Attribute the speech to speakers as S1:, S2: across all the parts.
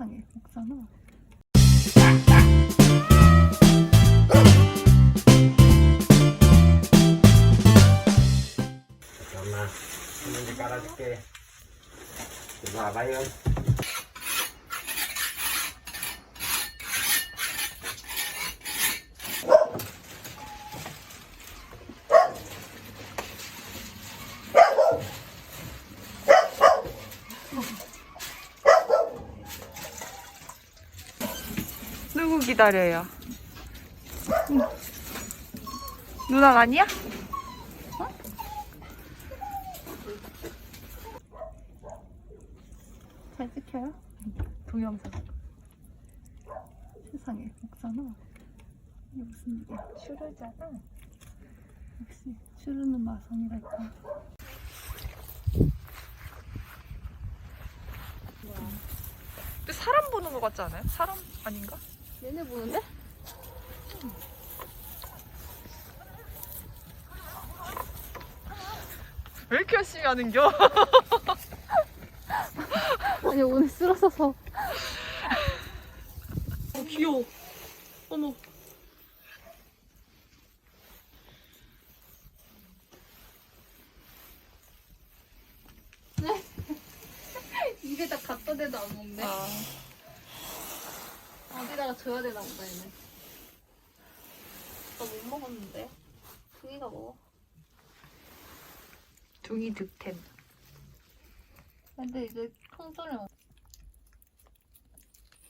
S1: 세상에 먹잖아.
S2: 엄마, 한문제 깔아줄게. 이리 와봐요.
S1: 기다려요? 누나 아니야? 어? 잘 찍혀요? 동영상. 세상에 먹잖아. 이게 무슨 일이야? 슈르잖아. 역시 슈르는 마성이랄까. 사람 보는 것 같지 않아요? 사람 아닌가?
S3: 얘네 보는데?
S1: 왜 이렇게 열심히 하는겨?
S3: 아니 오늘 쓸어서서
S1: 어, 귀여워. 어머.
S3: 입에다 갖다 대도 안 먹네
S1: 아,
S3: 어디다가 줘야 되나 보다 얘네 나못 먹었는데 둥이가 먹어
S1: 둥이 득템.
S3: 근데 이제 통조림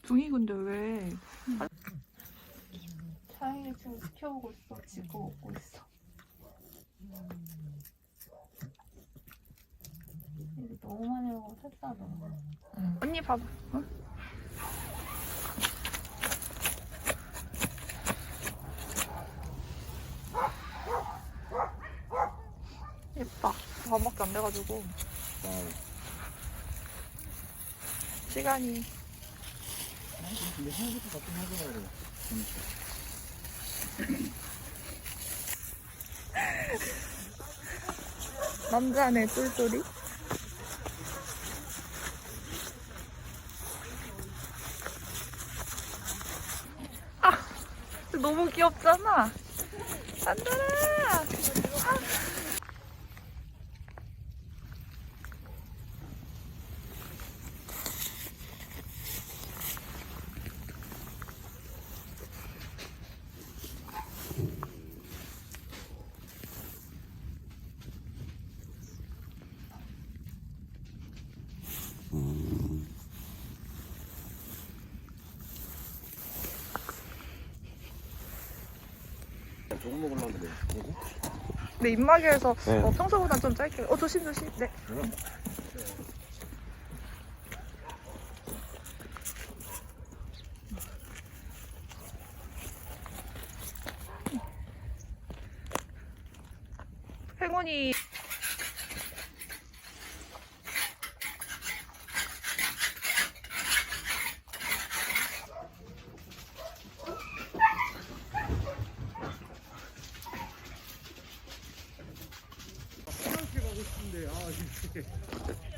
S1: 둥이 근데 왜?
S3: 다행히 지금 지켜보고 있어 지금 먹고 있어 이게 너무 많이 먹으면 살싸잖아
S1: 언니 봐봐. 어? 반밖에 안 돼가지고. 시간이.
S2: 근데 생각보다 같은 하더라고.
S1: 남자네 쫄쫄이. 아, 너무 귀엽잖아. 안들아.
S2: 조금 먹으려고 그래. 그리고?
S1: 네, 입마개에서
S2: 네.
S1: 어, 평소보다 좀 짧게. 어, 조심, 조심. 네. 행운이 Okay.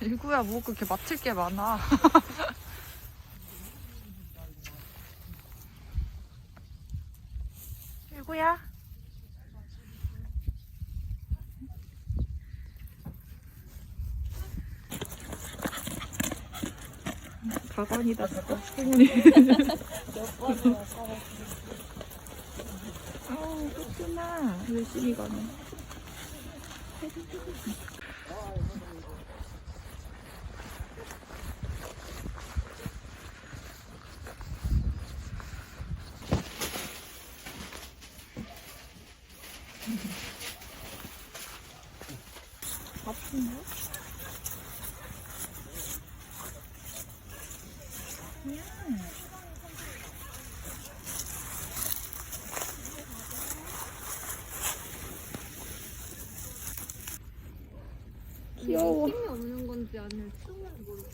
S1: 일구야 뭐 그렇게 맡을 게 많아. 일구야. 가관이다 진짜 행운이. 그렇구나. 열심히 가네. 아픈데? 귀
S3: 추운 건지 모르겠네.